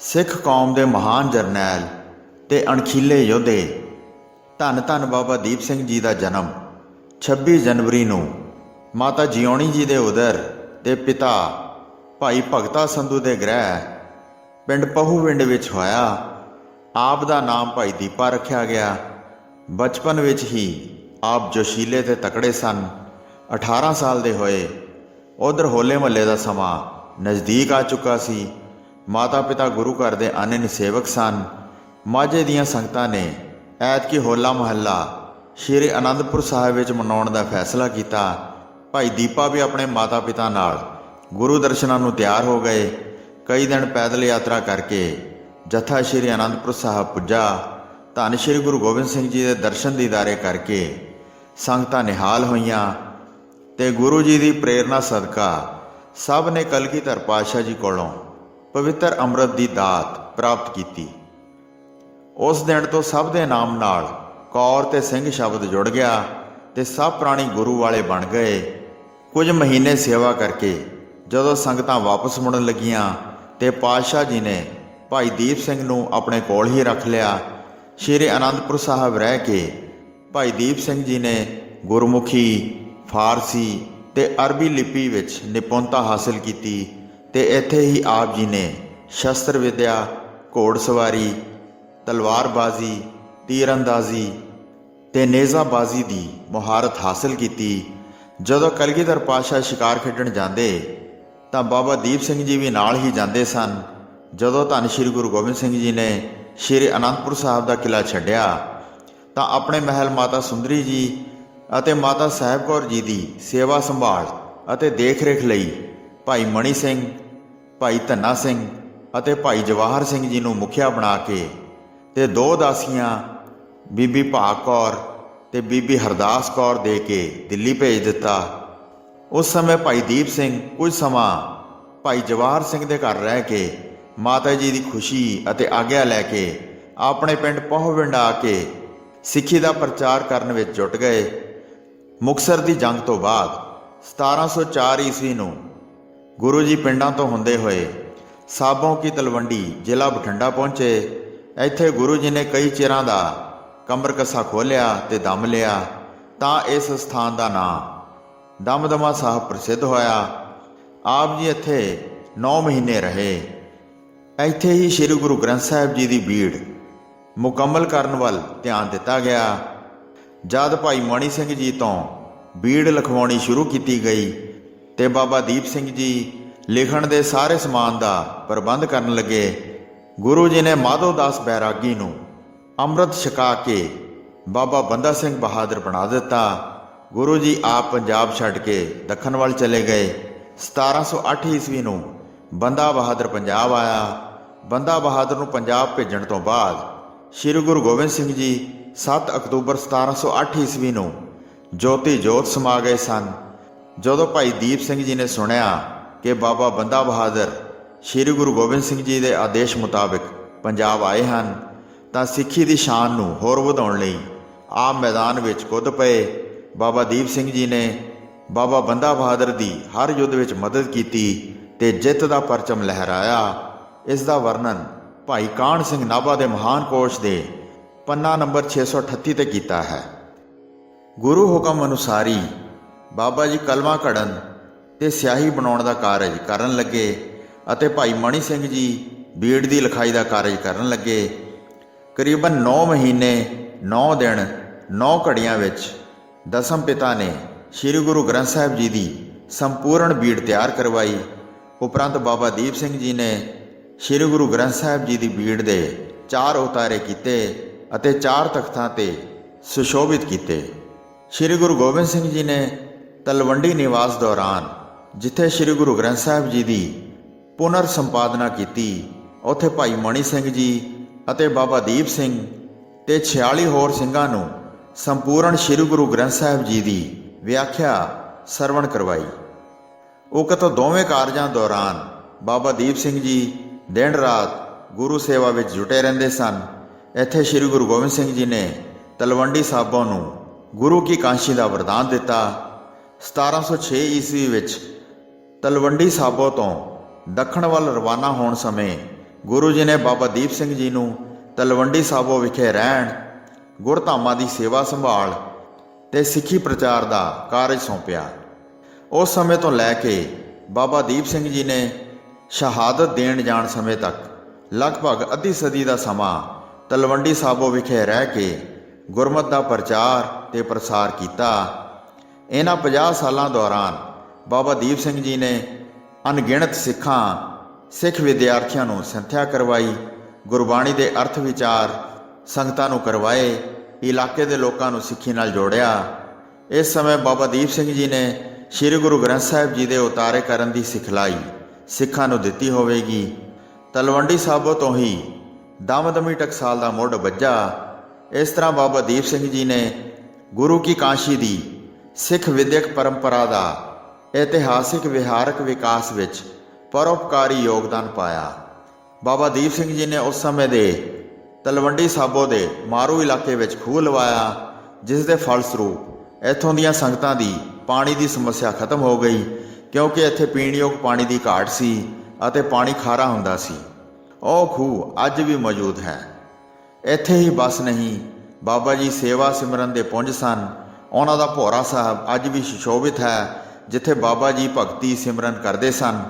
ਸਿੱਖ ਕੌਮ ਦੇ ਮਹਾਨ ਜਰਨੈਲ ਤੇ ਅਣਖੀਲੇ ਯੋਧੇ, ਧੰਨ ਧੰਨ ਬਾਬਾ ਦੀਪ ਸਿੰਘ ਜੀ ਦਾ ਜਨਮ 26 ਜਨਵਰੀ ਨੂੰ ਮਾਤਾ ਜਿਉਣੀ ਜੀ ਦੇ ਉਦਰ ਤੇ ਪਿਤਾ ਭਾਈ ਭਗਤਾ ਸੰਧੂ ਦੇ ਗ੍ਰਹਿ ਪਿੰਡ ਪਹੂਵਿੰਡ ਵਿੱਚ ਹੋਇਆ। ਆਪ ਦਾ ਨਾਮ ਭਾਈ ਦੀਪਾ ਰੱਖਿਆ ਗਿਆ। ਬਚਪਨ ਵਿੱਚ ਹੀ ਆਪ ਜੋਸ਼ੀਲੇ ਤੇ ਤਕੜੇ ਸਨ। 18 ਸਾਲ ਦੇ ਹੋਏ ਉਧਰ ਹੋਲੇ ਮਹੱਲੇ ਦਾ ਸਮਾਂ ਨਜ਼ਦੀਕ ਆ ਚੁੱਕਾ ਸੀ। ਮਾਤਾ ਪਿਤਾ ਗੁਰੂ ਘਰ ਦੇ ਆਨੰਨ ਸੇਵਕ ਸਨ। ਮਾਝੇ ਦੀਆਂ ਸੰਗਤਾਂ ਨੇ ਐਤਕੀ ਹੋਲਾ ਮਹੱਲਾ ਸ਼੍ਰੀ ਅਨੰਦਪੁਰ ਸਾਹਿਬ ਵਿੱਚ ਮਨਾਉਣ ਦਾ ਫੈਸਲਾ ਕੀਤਾ। ਭਾਈ ਦੀਪਾ ਵੀ ਆਪਣੇ ਮਾਤਾ ਪਿਤਾ ਨਾਲ ਗੁਰੂ ਦਰਸ਼ਨਾਂ ਨੂੰ ਤਿਆਰ ਹੋ ਗਏ। ਕਈ ਦਿਨ ਪੈਦਲ ਯਾਤਰਾ ਕਰਕੇ ਜਥਾ ਸ਼੍ਰੀ ਅਨੰਦਪੁਰ ਸਾਹਿਬ ਪੁੱਜਾ। ਧੰਨ ਸ਼੍ਰੀ ਗੁਰੂ ਗੋਬਿੰਦ ਸਿੰਘ ਜੀ ਦੇ ਦਰਸ਼ਨ ਦੀਦਾਰੇ ਕਰਕੇ ਸੰਗਤਾਂ ਨਿਹਾਲ ਹੋਈਆਂ ਤੇ ਗੁਰੂ ਜੀ ਦੀ ਪ੍ਰੇਰਣਾ ਸਦਕਾ ਸਭ ਨੇ ਕਲਗੀਧਰ ਪਾਤਸ਼ਾਹ ਜੀ ਕੋਲੋਂ ਪਵਿੱਤਰ ਅੰਮ੍ਰਿਤ ਦੀ ਦਾਤ ਪ੍ਰਾਪਤ ਕੀਤੀ। ਉਸ ਦਿਨ ਤੋਂ ਸਭ ਦੇ ਨਾਮ ਨਾਲ ਕੌਰ ਤੇ ਸਿੰਘ ਸ਼ਬਦ ਜੁੜ ਗਿਆ ਤੇ ਸਭ ਪ੍ਰਾਣੀ ਗੁਰੂ ਵਾਲੇ ਬਣ ਗਏ। ਕੁਝ ਮਹੀਨੇ ਸੇਵਾ ਕਰਕੇ ਜਦੋਂ ਸੰਗਤਾਂ ਵਾਪਸ ਮੁੜਨ ਲੱਗੀਆਂ ਤੇ ਪਾਤਸ਼ਾਹ ਜੀ ਨੇ ਭਾਈ ਦੀਪ ਸਿੰਘ ਨੂੰ ਆਪਣੇ ਕੋਲ ਹੀ ਰੱਖ ਲਿਆ। ਸ਼੍ਰੀ ਅਨੰਦਪੁਰ ਸਾਹਿਬ ਰਹਿ ਕੇ ਭਾਈ ਦੀਪ ਸਿੰਘ ਜੀ ਨੇ ਗੁਰਮੁਖੀ, ਫਾਰਸੀ ਤੇ ਅਰਬੀ ਲਿਪੀ ਵਿੱਚ ਨਿਪੁੰਨਤਾ ਹਾਸਲ ਕੀਤੀ। ਤੇ ਇੱਥੇ ਹੀ ਆਪ ਜੀ ਨੇ ਸ਼ਸਤਰ ਵਿਦਿਆ ਘੋੜਸਵਾਰੀ ਤਲਵਾਰਬਾਜ਼ੀ, ਤੀਰਅੰਦਾਜ਼ੀ ਤੇ ਨੇਜ਼ਾਬਾਜ਼ੀ ਦੀ ਮੁਹਾਰਤ ਹਾਸਲ ਕੀਤੀ। ਜਦੋਂ ਕਲਗੀਧਰ ਪਾਤਸ਼ਾਹ ਸ਼ਿਕਾਰ ਖੇਡਣ ਜਾਂਦੇ, ਤਾਂ ਬਾਬਾ ਦੀਪ ਸਿੰਘ ਜੀ ਵੀ ਨਾਲ ਹੀ ਜਾਂਦੇ ਸਨ। ਜਦੋਂ ਧੰਨ ਸ਼੍ਰੀ ਗੁਰੂ ਗੋਬਿੰਦ ਸਿੰਘ ਜੀ ਨੇ ਸ਼੍ਰੀ ਅਨੰਦਪੁਰ ਸਾਹਿਬ ਦਾ ਕਿਲਾ ਛੱਡਿਆ, ਤਾਂ ਆਪਣੇ ਮਹਿਲ ਮਾਤਾ ਸੁੰਦਰੀ ਜੀ ਅਤੇ ਮਾਤਾ ਸਾਹਿਬ ਕੌਰ ਜੀ ਦੀ ਸੇਵਾ ਸੰਭਾਲ ਅਤੇ ਦੇਖ-ਰੇਖ ਲਈ ਭਾਈ ਮਣੀ ਸਿੰਘ, ਭਾਈ ਧੰਨਾ ਸਿੰਘ ਅਤੇ ਭਾਈ ਜਵਾਹਰ ਸਿੰਘ ਜੀ ਨੂੰ ਮੁਖਿਆ ਬਣਾ ਕੇ ਤੇ ਦੋ ਦਾਸੀਆਂ, ਬੀਬੀ ਭਾਗ ਕੌਰ ਤੇ ਬੀਬੀ ਹਰਦਾਸ ਕੌਰ ਦੇ ਕੇ ਦਿੱਲੀ ਭੇਜ ਦਿੱਤਾ। ਉਸ ਸਮੇਂ ਭਾਈ ਦੀਪ ਸਿੰਘ ਕੁਝ ਸਮਾਂ ਭਾਈ ਜਵਾਹਰ ਸਿੰਘ ਦੇ ਘਰ ਰਹਿ ਕੇ ਮਾਤਾ ਜੀ ਦੀ ਖੁਸ਼ੀ ਅਤੇ ਆਗਿਆ ਲੈ ਕੇ ਆਪਣੇ ਪਿੰਡ ਪਹੁਵਿੰਡ ਆ ਕੇ ਸਿੱਖੀ ਦਾ ਪ੍ਰਚਾਰ ਕਰਨ ਵਿੱਚ ਜੁਟ ਗਏ। ਮੁਕਸਰ ਦੀ ਜੰਗ ਤੋਂ ਬਾਅਦ 1704 ਈਸਵੀ ਨੂੰ ਗੁਰੂ ਜੀ ਪਿੰਡਾਂ ਤੋਂ ਹੁੰਦੇ ਹੋਏ ਸਾਬੋਂ ਕੀ ਤਲਵੰਡੀ ਜ਼ਿਲ੍ਹਾ ਬਠਿੰਡਾ ਪਹੁੰਚੇ। ਇੱਥੇ ਗੁਰੂ ਜੀ ਨੇ ਕਈ ਚਿਰਾਂ ਦਾ ਕਮਰ ਕੱਸਾ ਖੋਲਿਆ ਤੇ ਦਮ ਲਿਆ ਤਾਂ ਇਸ ਸਥਾਨ ਦਾ ਨਾਮ ਦਮਦਮਾ ਸਾਹਿਬ ਪ੍ਰਸਿੱਧ ਹੋਇਆ। ਆਪ ਜੀ ਇੱਥੇ 9 ਮਹੀਨੇ ਰਹੇ। ਇੱਥੇ ਹੀ ਸ੍ਰੀ ਗੁਰੂ ਗ੍ਰੰਥ ਸਾਹਿਬ ਜੀ ਦੀ ਬੀੜ ਮੁਕੰਮਲ ਕਰਨ ਵੱਲ ਧਿਆਨ ਦਿੱਤਾ ਗਿਆ। ਜਦ ਭਾਈ ਮਣੀ ਸਿੰਘ ਜੀ ਤੋਂ ਬੀੜ ਲਿਖਵਾਉਣੀ ਸ਼ੁਰੂ ਕੀਤੀ ਗਈ ਤੇ ਬਾਬਾ ਦੀਪ ਸਿੰਘ ਜੀ ਲਿਖਣ ਦੇ ਸਾਰੇ ਸਮਾਨ ਦਾ ਪ੍ਰਬੰਧ ਕਰਨ ਲੱਗੇ, ਗੁਰੂ ਜੀ ਨੇ ਮਾਧੋ ਦਾਸ ਬੈਰਾਗੀ ਨੂੰ ਅੰਮ੍ਰਿਤ ਛਕਾ ਕੇ ਬਾਬਾ ਬੰਦਾ ਸਿੰਘ ਬਹਾਦਰ ਬਣਾ ਦਿੱਤਾ। ਗੁਰੂ ਜੀ ਆਪ ਪੰਜਾਬ ਛੱਡ ਕੇ ਦੱਖਣ ਵੱਲ ਚਲੇ ਗਏ। 1708 ਈਸਵੀ ਨੂੰ ਬੰਦਾ ਬਹਾਦਰ ਪੰਜਾਬ ਆਇਆ। ਬੰਦਾ ਬਹਾਦਰ ਨੂੰ ਪੰਜਾਬ ਭੇਜਣ ਤੋਂ ਬਾਅਦ ਸ੍ਰੀ ਗੁਰੂ ਗੋਬਿੰਦ ਸਿੰਘ ਜੀ 7 ਅਕਤੂਬਰ 1708 ਈਸਵੀ ਨੂੰ ਜੋਤੀ ਜੋਤ ਸਮਾ ਗਏ ਸਨ। ਜਦੋਂ ਭਾਈ ਦੀਪ ਸਿੰਘ ਜੀ ਨੇ ਸੁਣਿਆ ਕਿ ਬਾਬਾ ਬੰਦਾ ਬਹਾਦਰ ਸ੍ਰੀ ਗੁਰੂ ਗੋਬਿੰਦ ਸਿੰਘ ਜੀ ਦੇ ਆਦੇਸ਼ ਮੁਤਾਬਕ ਪੰਜਾਬ ਆਏ ਹਨ, ਤਾਂ ਸਿੱਖੀ ਦੀ ਸ਼ਾਨ ਨੂੰ ਹੋਰ ਵਧਾਉਣ ਲਈ ਆਪ ਮੈਦਾਨ ਵਿੱਚ ਕੁੱਦ ਪਏ ਬਾਬਾ ਦੀਪ ਸਿੰਘ ਜੀ ਨੇ ਬਾਬਾ ਬੰਦਾ ਬਹਾਦਰ ਦੀ ਹਰ ਯੁੱਧ ਵਿੱਚ ਮਦਦ ਕੀਤੀ ਤੇ ਜਿੱਤ ਦਾ ਪਰਚਮ ਲਹਿਰਾਇਆ। ਇਸ ਦਾ ਵਰਣਨ ਭਾਈ ਕਾਹਨ ਸਿੰਘ ਨਾਭਾ ਦੇ ਮਹਾਨ ਕੋਸ਼ ਦੇ ਪੰਨਾ ਨੰਬਰ 638 ਤੇ ਕੀਤਾ ਹੈ। ਗੁਰੂ ਹੁਕਮ ਅਨੁਸਾਰੀ ਬਾਬਾ ਜੀ ਕਲਮਾ ਘੜਨ ਤੇ ਸਿਆਹੀ ਬਣਾਉਣ ਦਾ ਕਾਰਜ ਕਰਨ ਲੱਗੇ ਅਤੇ ਭਾਈ ਮਣੀ ਸਿੰਘ ਜੀ ਬੀੜ ਦੀ ਲਿਖਾਈ ਦਾ ਕਾਰਜ ਕਰਨ ਲੱਗੇ। ਕਰੀਬਨ 9 ਮਹੀਨੇ 9 ਦਿਨ 9 ਘੜੀਆਂ ਵਿੱਚ ਦਸਮ ਪਿਤਾ ਨੇ ਸ੍ਰੀ ਗੁਰੂ ਗ੍ਰੰਥ ਸਾਹਿਬ ਜੀ ਦੀ ਸੰਪੂਰਨ ਬੀੜ ਤਿਆਰ ਕਰਵਾਈ। ਉਪਰੰਤ ਬਾਬਾ ਦੀਪ ਸਿੰਘ ਜੀ ਨੇ ਸ੍ਰੀ ਗੁਰੂ ਗ੍ਰੰਥ ਸਾਹਿਬ ਜੀ ਦੀ ਬੀੜ ਦੇ ਚਾਰ ਉਤਾਰੇ ਕੀਤੇ ਅਤੇ ਚਾਰ ਤਖਤਾਂ ਤੇ ਸੁਸ਼ੋਭਿਤ ਕੀਤੇ। ਸ੍ਰੀ ਗੁਰੂ ਗੋਬਿੰਦ ਸਿੰਘ ਜੀ ਨੇ ਤਲਵੰਡੀ ਨਿਵਾਸ ਦੌਰਾਨ, ਜਿੱਥੇ ਸ੍ਰੀ ਗੁਰੂ ਗ੍ਰੰਥ ਸਾਹਿਬ ਜੀ ਦੀ ਪੁਨਰ ਸੰਪਾਦਨਾ ਕੀਤੀ, ਉੱਥੇ ਭਾਈ ਮਣੀ ਸਿੰਘ ਜੀ ਅਤੇ ਬਾਬਾ ਦੀਪ ਸਿੰਘ ਤੇ 46 ਹੋਰ ਸਿੰਘਾਂ ਨੂੰ ਸੰਪੂਰਨ ਸ੍ਰੀ ਗੁਰੂ ਗ੍ਰੰਥ ਸਾਹਿਬ ਜੀ ਦੀ ਵਿਆਖਿਆ ਸਰਵਣ ਕਰਵਾਈ। ਉਕਤ ਦੋਵੇਂ ਕਾਰਜਾਂ ਦੌਰਾਨ ਬਾਬਾ ਦੀਪ ਸਿੰਘ ਜੀ ਦਿਨ ਰਾਤ ਗੁਰੂ ਸੇਵਾ ਵਿੱਚ ਜੁਟੇ ਰਹਿੰਦੇ ਸਨ। ਇੱਥੇ ਸ੍ਰੀ ਗੁਰੂ ਗੋਬਿੰਦ ਸਿੰਘ ਜੀ ਨੇ ਤਲਵੰਡੀ ਸਾਹਿਬਾਂ ਨੂੰ ਗੁਰੂ ਕੀ ਕਾਂਸ਼ੀ ਦਾ ਵਰਦਾਨ ਦਿੱਤਾ 1706 ਈਸਵੀ ਵਿੱਚ ਤਲਵੰਡੀ ਸਾਬੋ ਤੋਂ ਦੱਖਣ ਵੱਲ ਰਵਾਨਾ ਹੋਣ ਸਮੇਂ ਗੁਰੂ ਜੀ ਨੇ ਬਾਬਾ ਦੀਪ ਸਿੰਘ ਜੀ ਨੂੰ ਤਲਵੰਡੀ ਸਾਬੋ ਵਿਖੇ ਰਹਿਣ, ਗੁਰਧਾਮਾਂ ਦੀ ਸੇਵਾ ਸੰਭਾਲ ਤੇ ਸਿੱਖੀ ਪ੍ਰਚਾਰ ਦਾ ਕਾਰਜ ਸੌਂਪਿਆ। ਉਸ ਸਮੇਂ ਤੋਂ ਲੈ ਕੇ ਬਾਬਾ ਦੀਪ ਸਿੰਘ ਜੀ ਨੇ ਸ਼ਹਾਦਤ ਦੇਣ ਜਾਣ ਸਮੇਂ ਤੱਕ ਲਗਭਗ ਅੱਧੀ ਸਦੀ ਦਾ ਸਮਾਂ ਤਲਵੰਡੀ ਸਾਬੋ ਵਿਖੇ ਰਹਿ ਕੇ ਗੁਰਮਤ ਦਾ ਪ੍ਰਚਾਰ ਤੇ ਪ੍ਰਸਾਰ ਕੀਤਾ। ਇਹਨਾਂ 50 ਸਾਲਾਂ ਦੌਰਾਨ ਬਾਬਾ ਦੀਪ ਸਿੰਘ ਜੀ ਨੇ ਅਣਗਿਣਤ ਸਿੱਖਾਂ, ਸਿੱਖ ਵਿਦਿਆਰਥੀਆਂ ਨੂੰ ਸੰਥਿਆ ਕਰਵਾਈ, ਗੁਰਬਾਣੀ ਦੇ ਅਰਥ ਵਿਚਾਰ, ਸੰਗਤਾਂ ਨੂੰ ਕਰਵਾਏ, ਇਲਾਕੇ ਦੇ ਲੋਕਾਂ ਨੂੰ ਸਿੱਖੀ ਨਾਲ ਜੋੜਿਆ। ਇਸ ਸਮੇਂ ਬਾਬਾ ਦੀਪ ਸਿੰਘ ਜੀ ਨੇ ਸ੍ਰੀ ਗੁਰੂ ਗ੍ਰੰਥ ਸਾਹਿਬ ਜੀ ਦੇ ਉਤਾਰੇ ਕਰਨ ਦੀ ਸਿਖਲਾਈ ਸਿੱਖਾਂ ਨੂੰ ਦਿੱਤੀ ਹੋਵੇਗੀ। ਤਲਵੰਡੀ ਸਾਬੋ ਤੋਂ ਹੀ ਦਮਦਮੀ ਟਕਸਾਲ ਦਾ ਮੁੱਢ ਵੱਜਾ। ਇਸ ਤਰ੍ਹਾਂ ਬਾਬਾ ਦੀਪ ਸਿੰਘ ਜੀ ਨੇ ਗੁਰੂ ਕੀ ਕਾਸ਼ੀ ਦੀ ਸਿੱਖ ਵਿਦਿਅਕ ਪਰੰਪਰਾ ਦਾ ਇਤਿਹਾਸਿਕ ਵਿਹਾਰਕ ਵਿਕਾਸ ਵਿੱਚ ਪਰਉਪਕਾਰੀ ਯੋਗਦਾਨ ਪਾਇਆ। ਬਾਬਾ ਦੀਪ ਸਿੰਘ ਜੀ ਨੇ ਉਸ ਸਮੇਂ ਦੇ ਤਲਵੰਡੀ ਸਾਬੋ ਦੇ ਮਾਰੂ ਇਲਾਕੇ ਵਿੱਚ ਖੂਹ ਲਵਾਇਆ, ਜਿਸ ਦੇ ਫਲਸਰੂਪ ਇੱਥੋਂ ਦੀਆਂ ਸੰਗਤਾਂ ਦੀ ਪਾਣੀ ਦੀ ਸਮੱਸਿਆ ਖਤਮ ਹੋ ਗਈ, ਕਿਉਂਕਿ ਇੱਥੇ ਪੀਣਯੋਗ ਪਾਣੀ ਦੀ ਘਾਟ ਸੀ ਅਤੇ ਪਾਣੀ ਖਾਰਾ ਹੁੰਦਾ ਸੀ। ਉਹ ਖੂਹ ਅੱਜ ਵੀ ਮੌਜੂਦ ਹੈ। ਇੱਥੇ ਹੀ ਬਸ ਨਹੀਂ, ਬਾਬਾ ਜੀ ਸੇਵਾ ਸਿਮਰਨ ਦੇ ਪੁੰਜ ਸਨ ਉਹਨਾਂ ਦਾ ਭੋਰਾ ਸਾਹਿਬ ਅੱਜ ਵੀ ਸੁਸ਼ੋਭਿਤ ਹੈ, ਜਿੱਥੇ ਬਾਬਾ ਜੀ ਭਗਤੀ ਸਿਮਰਨ ਕਰਦੇ ਸਨ।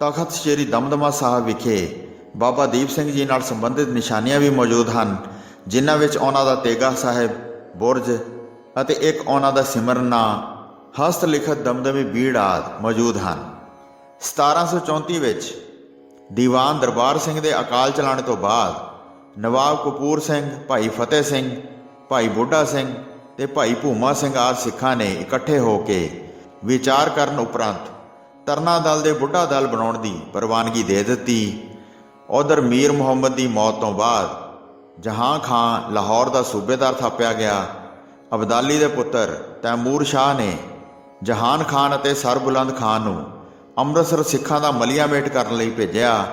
ਤਖਤ ਸ੍ਰੀ ਦਮਦਮਾ ਸਾਹਿਬ ਵਿਖੇ ਬਾਬਾ ਦੀਪ ਸਿੰਘ ਜੀ ਨਾਲ ਸੰਬੰਧਿਤ ਨਿਸ਼ਾਨੀਆਂ ਵੀ ਮੌਜੂਦ ਹਨ, ਜਿਨ੍ਹਾਂ ਵਿੱਚ ਉਹਨਾਂ ਦਾ ਤੇਗਾ ਸਾਹਿਬ, ਬੁਰਜ ਅਤੇ ਇੱਕ ਉਹਨਾਂ ਦਾ ਸਿਮਰਨਾ ਹਸਤ ਲਿਖਤ ਦਮਦਮੀ ਬੀੜ ਆਦਿ ਮੌਜੂਦ ਹਨ। 1734 ਵਿੱਚ ਦੀਵਾਨ ਦਰਬਾਰ ਸਿੰਘ ਦੇ ਅਕਾਲ ਚਲਾਣੇ ਤੋਂ ਬਾਅਦ ਨਵਾਬ ਕਪੂਰ ਸਿੰਘ, ਭਾਈ ਫਤਿਹ ਸਿੰਘ, ਭਾਈ ਬੁੱਢਾ ਸਿੰਘ ਤੇ ਭਾਈ ਭੂਮਾ ਸਿੰਘ ਆਦਿ ਸਿੱਖਾਂ ਨੇ ਇਕੱਠੇ ਹੋ ਕੇ ਵਿਚਾਰ ਕਰਨ ਉਪਰੰਤ ਤਰਨਾ ਦਲ ਦੇ ਬੁੱਢਾ ਦਲ ਬਣਾਉਣ ਦੀ ਪ੍ਰਵਾਨਗੀ ਦੇ ਦਿੱਤੀ। ਉਧਰ ਮੀਰ ਮੁਹੰਮਦ ਦੀ ਮੌਤ ਤੋਂ ਬਾਅਦ ਜਹਾਂ ਖਾਨ ਲਾਹੌਰ ਦਾ ਸੂਬੇਦਾਰ ਥਾਪਿਆ ਗਿਆ। ਅਬਦਾਲੀ ਦੇ ਪੁੱਤਰ ਤੈਮੂਰ ਸ਼ਾਹ ਨੇ ਜਹਾਨ ਖਾਨ ਅਤੇ ਸਰਬੁਲੰਦ ਖਾਨ ਨੂੰ ਅੰਮ੍ਰਿਤਸਰ ਸਿੱਖਾਂ ਦਾ ਮਲੀਆ ਮੇਟ ਕਰਨ ਲਈ ਭੇਜਿਆ।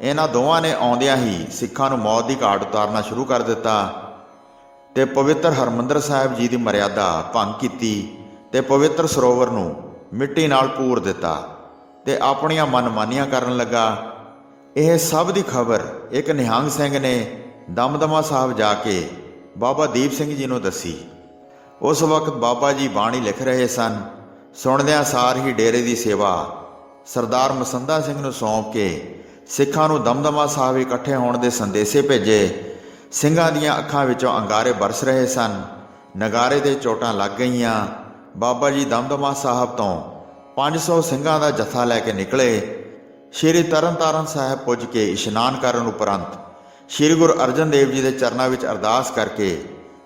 ਇਹਨਾਂ ਦੋਵਾਂ ਨੇ ਆਉਂਦਿਆਂ ਹੀ ਸਿੱਖਾਂ ਨੂੰ ਮੌਤ ਦੀ ਘਾਟ ਉਤਾਰਨਾ ਸ਼ੁਰੂ ਕਰ ਦਿੱਤਾ। ਤੇ ਪਵਿੱਤਰ ਹਰਮੰਦਰ ਸਾਹਿਬ ਜੀ ਦੀ ਮਰਿਆਦਾ ਭੰਗ ਕੀਤੀ ਤੇ ਪਵਿੱਤਰ ਸਰੋਵਰ ਨੂੰ ਮਿੱਟੀ ਨਾਲ ਪੂਰ ਦਿੱਤਾ ਤੇ ਆਪਣੀਆਂ ਮਨਮਾਨੀਆਂ ਕਰਨ ਲੱਗਾ। ਇਹ ਸਭ ਦੀ ਖਬਰ ਇੱਕ ਨਿਹੰਗ ਸਿੰਘ ਨੇ ਦਮਦਮਾ ਸਾਹਿਬ ਜਾ ਕੇ ਬਾਬਾ ਦੀਪ ਸਿੰਘ ਜੀ ਨੂੰ ਦੱਸੀ। ਉਸ ਵਕਤ ਬਾਬਾ ਜੀ ਬਾਣੀ ਲਿਖ ਰਹੇ ਸਨ। ਸੁਣਦਿਆਂ ਸਾਰ ਹੀ ਡੇਰੇ ਦੀ ਸੇਵਾ ਸਰਦਾਰ ਮਸੰਦਾ ਸਿੰਘ ਨੂੰ ਸੌਂਪ ਕੇ ਸਿੱਖਾਂ ਨੂੰ ਦਮਦਮਾ ਸਾਹਿਬ ਇਕੱਠੇ ਹੋਣ ਦੇ ਸੰਦੇਸ਼ੇ ਭੇਜੇ ਸਿੰਘਾਂ ਦੀਆਂ ਅੱਖਾਂ ਵਿੱਚੋਂ ਅੰਗਾਰੇ ਬਰਸ ਰਹੇ ਸਨ। ਨਗਾਰੇ ਦੇ ਚੋਟਾਂ ਲੱਗ ਗਈਆਂ। ਬਾਬਾ ਜੀ ਦਮਦਮਾ ਸਾਹਿਬ ਤੋਂ 500 ਸਿੰਘਾਂ ਦਾ ਜਥਾ ਲੈ ਕੇ ਨਿਕਲੇ। ਸ਼੍ਰੀ ਤਰਨਤਾਰਨ ਸਾਹਿਬ ਪੁੱਜ ਕੇ ਇਸ਼ਨਾਨ ਕਰਨ ਉਪਰੰਤ ਸ਼੍ਰੀ ਗੁਰੂ ਅਰਜਨ ਦੇਵ ਜੀ ਦੇ ਚਰਨਾਂ ਵਿੱਚ ਅਰਦਾਸ ਕਰਕੇ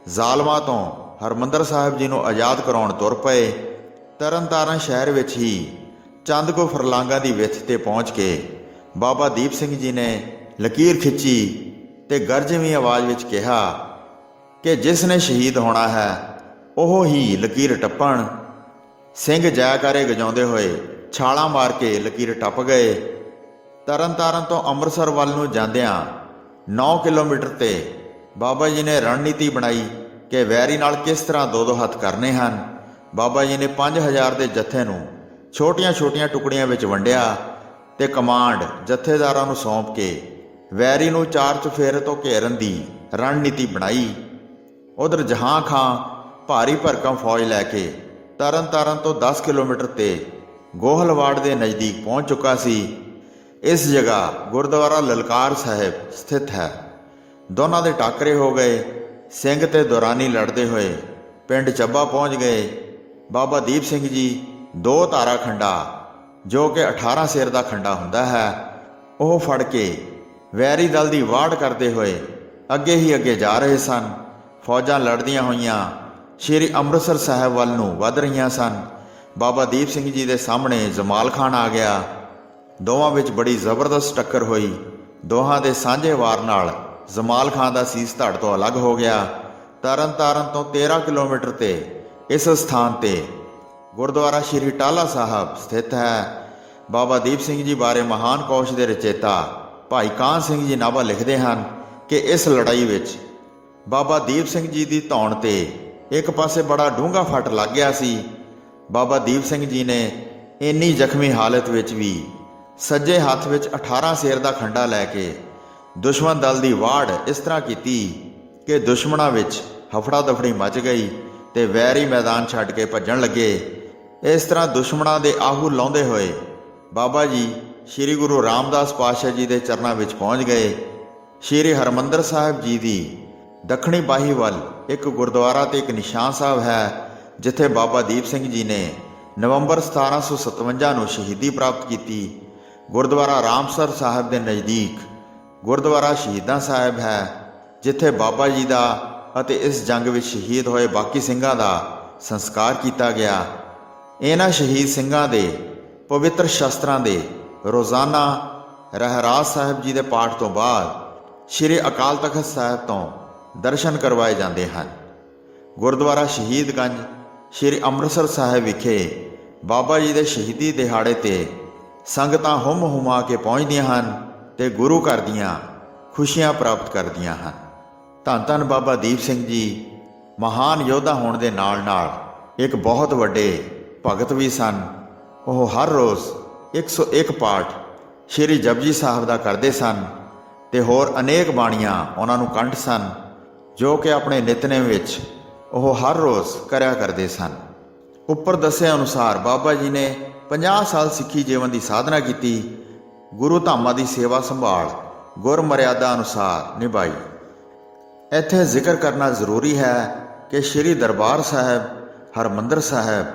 ਜ਼ਾਲਮਾਂ ਤੋਂ ਹਰਮੰਦਰ ਸਾਹਿਬ ਜੀ ਨੂੰ ਆਜ਼ਾਦ ਕਰਾਉਣ ਤੁਰ ਪਏ। ਤਰਨਤਾਰਨ ਸ਼ਹਿਰ ਵਿੱਚ ਹੀ ਚੰਦ ਕੋ ਫਰਲਾਂਗਾ ਦੀ ਵਿੱਥ ਤੇ ਪਹੁੰਚ ਕੇ ਬਾਬਾ ਦੀਪ ਸਿੰਘ ਜੀ ਨੇ ਲਕੀਰ ਖਿੱਚੀ। ਤੇ ਗਰਜਵੀਂ ਆਵਾਜ਼ ਵਿੱਚ ਕਿਹਾ ਕਿ ਜਿਸ ਨੇ ਸ਼ਹੀਦ ਹੋਣਾ ਹੈ, ਉਹ ਹੀ ਲਕੀਰ ਟੱਪਣ। ਸਿੰਘ ਜੈਕਾਰੇ ਗਜਾਉਂਦੇ ਹੋਏ ਛਾਲਾਂ ਮਾਰ ਕੇ ਲਕੀਰ ਟੱਪ ਗਏ। ਤਰਨਤਾਰਨ ਤੋਂ ਅੰਮ੍ਰਿਤਸਰ ਵੱਲ ਨੂੰ ਜਾਂਦਿਆਂ 9 ਕਿਲੋਮੀਟਰ ਤੇ ਬਾਬਾ ਜੀ ਨੇ ਰਣਨੀਤੀ ਬਣਾਈ ਕਿ ਵੈਰੀ ਨਾਲ ਕਿਸ ਤਰ੍ਹਾਂ ਦੋ ਦੋ ਹੱਥ ਕਰਨੇ ਹਨ। ਬਾਬਾ ਜੀ ਨੇ 5000 ਦੇ ਜਥੇ ਨੂੰ ਛੋਟੀਆਂ-ਛੋਟੀਆਂ ਟੁਕੜੀਆਂ ਵਿੱਚ ਵੰਡਿਆ ਤੇ ਕਮਾਂਡ ਜਥੇਦਾਰਾਂ ਨੂੰ ਸੌਂਪ ਕੇ ਵੈਰੀ ਨੂੰ ਚਾਰ ਚੁਫੇਰੇ ਤੋਂ ਘੇਰਨ ਦੀ ਰਣਨੀਤੀ ਬਣਾਈ। ਉਧਰ ਜਹਾਂ ਖਾਂ ਭਾਰੀ ਭਰਕਮ ਫੌਜ ਲੈ ਕੇ ਤਰਨਤਾਰਨ ਤੋਂ 10 ਕਿਲੋਮੀਟਰ ਤੇ ਗੋਹਲਵਾੜ ਦੇ ਨਜ਼ਦੀਕ ਪਹੁੰਚ ਚੁੱਕਾ ਸੀ। ਇਸ ਜਗ੍ਹਾ ਗੁਰਦੁਆਰਾ ਲਲਕਾਰ ਸਾਹਿਬ ਸਥਿਤ ਹੈ। ਦੋਨਾਂ ਦੇ ਟਾਕਰੇ ਹੋ ਗਏ, ਸਿੰਘ ਤੇ ਦੁਰਾਨੀ ਲੜਦੇ ਹੋਏ ਪਿੰਡ ਚੱਬਾ ਪਹੁੰਚ ਗਏ। ਬਾਬਾ ਦੀਪ ਸਿੰਘ ਜੀ ਦੋ ਤਾਰਾ ਖੰਡਾ, ਜੋ ਕਿ 18 ਸਿਰ ਦਾ ਖੰਡਾ ਹੁੰਦਾ ਹੈ, ਉਹ ਫੜ ਕੇ ਵੈਰੀ ਦਲ ਦੀ ਵਾੜ ਕਰਦੇ ਹੋਏ ਅੱਗੇ ਹੀ ਅੱਗੇ ਜਾ ਰਹੇ ਸਨ। ਫੌਜਾਂ ਲੜਦੀਆਂ ਹੋਈਆਂ ਸ਼੍ਰੀ ਅੰਮ੍ਰਿਤਸਰ ਸਾਹਿਬ ਵੱਲ ਨੂੰ ਵੱਧ ਰਹੀਆਂ ਸਨ। ਬਾਬਾ ਦੀਪ ਸਿੰਘ ਜੀ ਦੇ ਸਾਹਮਣੇ ਜਮਾਲ ਖਾਨ ਆ ਗਿਆ। ਦੋਵਾਂ ਵਿੱਚ ਬੜੀ ਜ਼ਬਰਦਸਤ ਟੱਕਰ ਹੋਈ। ਦੋਹਾਂ ਦੇ ਸਾਂਝੇ ਵਾਰ ਨਾਲ ਜਮਾਲ ਖਾਨ ਦਾ ਸੀਸ ਧੜ ਤੋਂ ਅਲੱਗ ਹੋ ਗਿਆ। ਤਰਨ ਤਾਰਨ ਤੋਂ 13 ਕਿਲੋਮੀਟਰ ਤੇ ਇਸ ਸਥਾਨ ਤੇ ਗੁਰਦੁਆਰਾ ਸ਼੍ਰੀ ਟਾਲਾ ਸਾਹਿਬ ਸਥਿਤ ਹੈ। ਬਾਬਾ ਦੀਪ ਸਿੰਘ ਜੀ ਬਾਰੇ ਮਹਾਨ ਕੌਸ਼ ਦੇ ਰਚੇਤਾ ਭਾਈ ਕਾਨ ਸਿੰਘ ਜੀ ਨਾਭਾ ਲਿਖਦੇ ਹਨ ਕਿ ਇਸ ਲੜਾਈ ਵਿੱਚ ਬਾਬਾ ਦੀਪ ਸਿੰਘ ਜੀ ਦੀ ਧੌਣ ਤੇ ਇੱਕ ਪਾਸੇ ਬੜਾ ਡੂੰਘਾ ਫੱਟ ਲੱਗ ਗਿਆ ਸੀ। ਬਾਬਾ ਦੀਪ ਸਿੰਘ ਜੀ ਨੇ ਇੰਨੀ ਜ਼ਖਮੀ ਹਾਲਤ ਵਿੱਚ ਵੀ ਸੱਜੇ ਹੱਥ ਵਿੱਚ 18 ਸੇਰ ਦਾ ਖੰਡਾ ਲੈ ਕੇ ਦੁਸ਼ਮਣ ਦਲ ਦੀ ਵਾੜ ਇਸ ਤਰ੍ਹਾਂ ਕੀਤੀ ਕਿ ਦੁਸ਼ਮਣਾਂ ਵਿੱਚ ਹਫੜਾ ਦਫੜੀ ਮਚ ਗਈ ਤੇ ਵੈਰੀ ਮੈਦਾਨ ਛੱਡ ਕੇ ਭੱਜਣ ਲੱਗੇ। ਇਸ ਤਰ੍ਹਾਂ ਦੁਸ਼ਮਣਾਂ ਦੇ ਆਹੂ ਲਾਉਂਦੇ ਹੋਏ ਬਾਬਾ ਜੀ ਸ੍ਰੀ ਗੁਰੂ ਰਾਮਦਾਸ ਪਾਤਸ਼ਾਹ ਜੀ ਦੇ ਚਰਨਾਂ ਵਿੱਚ ਪਹੁੰਚ ਗਏ। ਸ੍ਰੀ ਹਰਮੰਦਰ ਸਾਹਿਬ ਜੀ ਦੀ ਦੱਖਣੀ ਬਾਹੀ ਵੱਲ ਇੱਕ ਗੁਰਦੁਆਰਾ ਤੇ ਇੱਕ ਨਿਸ਼ਾਨ ਸਾਹਿਬ ਹੈ, ਜਿੱਥੇ ਬਾਬਾ ਦੀਪ ਸਿੰਘ ਜੀ ਨੇ ਨਵੰਬਰ 1757 ਨੂੰ ਸ਼ਹੀਦੀ ਪ੍ਰਾਪਤ ਕੀਤੀ। ਗੁਰਦੁਆਰਾ ਰਾਮਸਰ ਸਾਹਿਬ ਦੇ ਨਜ਼ਦੀਕ ਗੁਰਦੁਆਰਾ ਸ਼ਹੀਦਾਂ ਸਾਹਿਬ ਹੈ, ਜਿੱਥੇ ਬਾਬਾ ਜੀ ਦਾ ਅਤੇ ਇਸ ਜੰਗ ਵਿੱਚ ਸ਼ਹੀਦ ਹੋਏ ਬਾਕੀ ਸਿੰਘਾਂ ਦਾ ਸੰਸਕਾਰ ਕੀਤਾ ਗਿਆ। ਇਹਨਾਂ ਸ਼ਹੀਦ ਸਿੰਘਾਂ ਦੇ ਪਵਿੱਤਰ ਸ਼ਸਤਰਾਂ ਦੇ ਰੋਜ਼ਾਨਾ ਰਹਿਰਾਜ ਸਾਹਿਬ ਜੀ ਦੇ ਪਾਠ ਤੋਂ ਬਾਅਦ ਸ੍ਰੀ ਅਕਾਲ ਤਖਤ ਸਾਹਿਬ ਤੋਂ ਦਰਸ਼ਨ ਕਰਵਾਏ ਜਾਂਦੇ ਹਨ। ਗੁਰਦੁਆਰਾ ਸ਼ਹੀਦਗੰਜ ਸ੍ਰੀ ਅੰਮ੍ਰਿਤਸਰ ਸਾਹਿਬ ਵਿਖੇ ਬਾਬਾ ਜੀ ਦੇ ਸ਼ਹੀਦੀ ਦਿਹਾੜੇ ਤੇ ਸੰਗਤਾਂ ਹੁਮ ਹੁਮਾ ਕੇ ਪਹੁੰਚਦੀਆਂ ਹਨ ਤੇ ਗੁਰੂ ਘਰ ਦੀਆਂ ਖੁਸ਼ੀਆਂ ਪ੍ਰਾਪਤ ਕਰਦੀਆਂ ਹਨ। ਧੰਨ ਧੰਨ ਬਾਬਾ ਦੀਪ ਸਿੰਘ ਜੀ, ਮਹਾਨ ਯੋਧਾ ਹੋਣ ਦੇ ਨਾਲ-ਨਾਲ ਇੱਕ ਬਹੁਤ ਵੱਡੇ ਭਗਤ ਵੀ ਸਨ। ਉਹ ਹਰ ਰੋਜ਼ 101 ਪਾਠ ਸ੍ਰੀ ਜਪਜੀ ਸਾਹਿਬ ਦਾ ਕਰਦੇ ਸਨ ਤੇ ਹੋਰ ਅਨੇਕ ਬਾਣੀਆਂ ਉਹਨਾਂ ਨੂੰ ਕੰਠ ਸਨ, ਜੋ ਕਿ ਆਪਣੇ ਨਿਤਨੇਮ ਵਿੱਚ ਉਹ ਹਰ ਰੋਜ਼ ਕਰਿਆ ਕਰਦੇ ਸਨ। ਉੱਪਰ ਦੱਸੇ ਅਨੁਸਾਰ ਬਾਬਾ ਜੀ ਨੇ 50 ਸਾਲ ਸਿੱਖੀ ਜੀਵਨ ਦੀ ਸਾਧਨਾ ਕੀਤੀ, ਗੁਰੂ ਧਾਮਾਂ ਦੀ ਸੇਵਾ ਸੰਭਾਲ, ਗੁਰ ਮਰਿਆਦਾ ਅਨੁਸਾਰ ਨਿਭਾਈ। ਇੱਥੇ ਜ਼ਿਕਰ ਕਰਨਾ ਜ਼ਰੂਰੀ ਹੈ ਕਿ ਸ੍ਰੀ ਦਰਬਾਰ ਸਾਹਿਬ, ਹਰਮੰਦਰ ਸਾਹਿਬ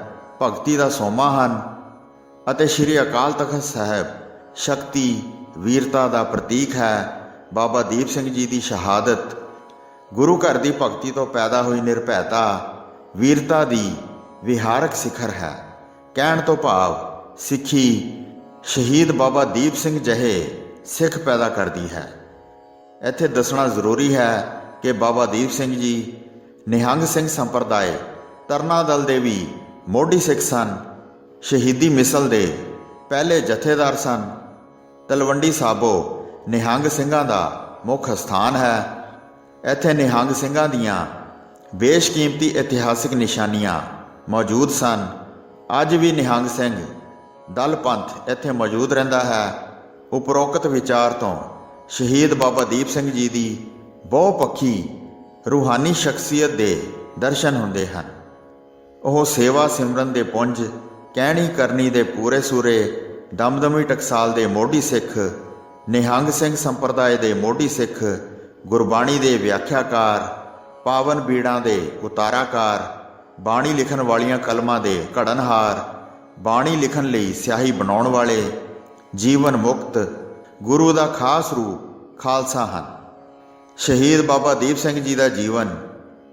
ਭਗਤੀ ਦਾ ਸੋਮਾ ਹਨ। ਅਤੇ ਸ੍ਰੀ ਅਕਾਲ ਤਖਤ ਸਾਹਿਬ ਸ਼ਕਤੀ, ਵੀਰਤਾ ਦਾ ਪ੍ਰਤੀਕ ਹੈ, ਬਾਬਾ ਦੀਪ ਸਿੰਘ ਜੀ ਦੀ ਸ਼ਹਾਦਤ। ਗੁਰੂ ਘਰ ਦੀ ਭਗਤੀ ਤੋਂ ਪੈਦਾ ਹੋਈ ਨਿਰਭੈਤਾ, ਵੀਰਤਾ ਦੀ ਵਿਹਾਰਕ ਸਿਖਰ ਹੈ। ਕਹਿਣ ਤੋਂ ਭਾਵ, ਸਿੱਖੀ ਸ਼ਹੀਦ ਬਾਬਾ ਦੀਪ ਸਿੰਘ ਜਹੇ ਸਿੱਖ ਪੈਦਾ ਕਰਦੀ ਹੈ। ਇੱਥੇ ਦੱਸਣਾ ਜ਼ਰੂਰੀ ਹੈ ਕਿ ਬਾਬਾ ਦੀਪ ਸਿੰਘ ਜੀ ਨਿਹੰਗ ਸਿੰਘ ਸੰਪਰਦਾਇ ਤਰਨਾ ਦਲ ਦੇ ਵੀ ਮੋਢੀ ਸਿੱਖ ਸਨ। ਸ਼ਹੀਦੀ ਮਿਸਲ ਦੇ ਪਹਿਲੇ ਜਥੇਦਾਰ ਸਨ। ਤਲਵੰਡੀ ਸਾਬੋ ਨਿਹੰਗ ਸਿੰਘਾਂ ਦਾ ਮੁੱਖ ਸਥਾਨ ਹੈ। ਇੱਥੇ ਨਿਹੰਗ ਸਿੰਘਾਂ ਦੀਆਂ ਬੇਸ਼ਕੀਮਤੀ ਇਤਿਹਾਸਿਕ ਨਿਸ਼ਾਨੀਆਂ ਮੌਜੂਦ ਸਨ। ਅੱਜ ਵੀ ਨਿਹੰਗ ਸਿੰਘ ਦਲ ਪੰਥ ਇੱਥੇ ਮੌਜੂਦ ਰਹਿੰਦਾ ਹੈ। ਉਪਰੋਕਤ ਵਿਚਾਰ ਤੋਂ ਸ਼ਹੀਦ ਬਾਬਾ ਦੀਪ ਸਿੰਘ ਜੀ ਦੀ ਬਹੁਪੱਖੀ ਰੂਹਾਨੀ ਸ਼ਖਸੀਅਤ ਦੇ ਦਰਸ਼ਨ ਹੁੰਦੇ ਹਨ। ਉਹ ਸੇਵਾ ਸਿਮਰਨ ਦੇ ਪੁੰਜ ਕਹਿਣੀ ਕਰਨੀ ਦੇ ਪੂਰੇ ਸੂਰੇ, ਦਮਦਮੀ ਟਕਸਾਲ ਦੇ ਮੋਢੀ ਸਿੱਖ, ਨਿਹੰਗ ਸਿੰਘ ਸੰਪਰਦਾਇ ਦੇ ਮੋਢੀ ਸਿੱਖ, ਗੁਰਬਾਣੀ ਦੇ ਵਿਆਖਿਆਕਾਰ, ਪਾਵਨ ਬੀੜਾਂ ਦੇ ਉਤਾਰਾਕਾਰ, ਬਾਣੀ ਲਿਖਣ ਵਾਲੀਆਂ ਕਲਮਾਂ ਦੇ ਘੜਨਹਾਰ, ਬਾਣੀ ਲਿਖਣ ਲਈ ਸਿਆਹੀ ਬਣਾਉਣ ਵਾਲੇ, ਜੀਵਨ ਮੁਕਤ, ਗੁਰੂ ਦਾ ਖਾਸ ਰੂਪ, ਖਾਲਸਾ ਹਨ। ਸ਼ਹੀਦ ਬਾਬਾ ਦੀਪ ਸਿੰਘ ਜੀ ਦਾ ਜੀਵਨ,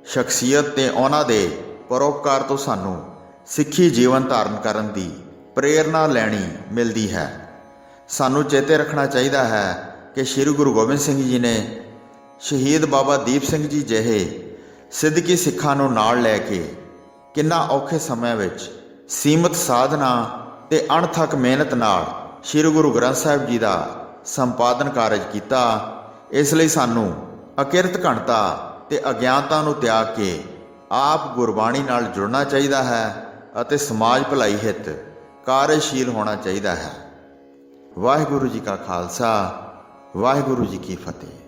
ਸ਼ਖਸੀਅਤ ਤੇ ਉਹਨਾਂ ਦੇ ਪਰੋਪਕਾਰ ਤੋਂ ਸਾਨੂੰ ਸਿੱਖੀ ਜੀਵਨ ਧਾਰਨ ਕਰਨ ਦੀ ਪ੍ਰੇਰਣਾ ਲੈਣੀ ਮਿਲਦੀ ਹੈ। ਸਾਨੂੰ ਚੇਤੇ ਰੱਖਣਾ ਚਾਹੀਦਾ ਹੈ ਕਿ ਸ੍ਰੀ ਗੁਰੂ ਗੋਬਿੰਦ ਸਿੰਘ ਜੀ ਨੇ ਸ਼ਹੀਦ ਬਾਬਾ ਦੀਪ ਸਿੰਘ ਜੀ ਜਿਹੇ ਸਿੱਧਕੀ ਸਿੱਖਾਂ ਨੂੰ ਨਾਲ ਲੈ ਕੇ ਕਿੰਨਾ ਔਖੇ ਸਮੇਂ ਵਿੱਚ ਸੀਮਤ ਸਾਧਨਾ ਤੇ ਅਣਥੱਕ ਮਿਹਨਤ ਨਾਲ ਸ੍ਰੀ ਗੁਰੂ ਗ੍ਰੰਥ ਸਾਹਿਬ ਜੀ ਦਾ ਸੰਪਾਦਨ ਕਾਰਜ ਕੀਤਾ, ਇਸ ਲਈ ਸਾਨੂੰ ਅਕਿਰਤ ਘਣਤਾ ਤੇ ਅਗਿਆਨਤਾ ਨੂੰ ਤਿਆਗ ਕੇ ਆਪ ਗੁਰਬਾਣੀ ਨਾਲ ਜੁੜਨਾ ਚਾਹੀਦਾ ਹੈ। ਅਤੇ ਸਮਾਜ ਭਲਾਈ ਹਿੱਤ ਕਾਰਜਸ਼ੀਲ ਹੋਣਾ ਚਾਹੀਦਾ ਹੈ। ਵਾਹਿਗੁਰੂ ਜੀ ਕਾ ਖਾਲਸਾ, ਵਾਹਿਗੁਰੂ ਜੀ ਕੀ ਫਤਿਹ।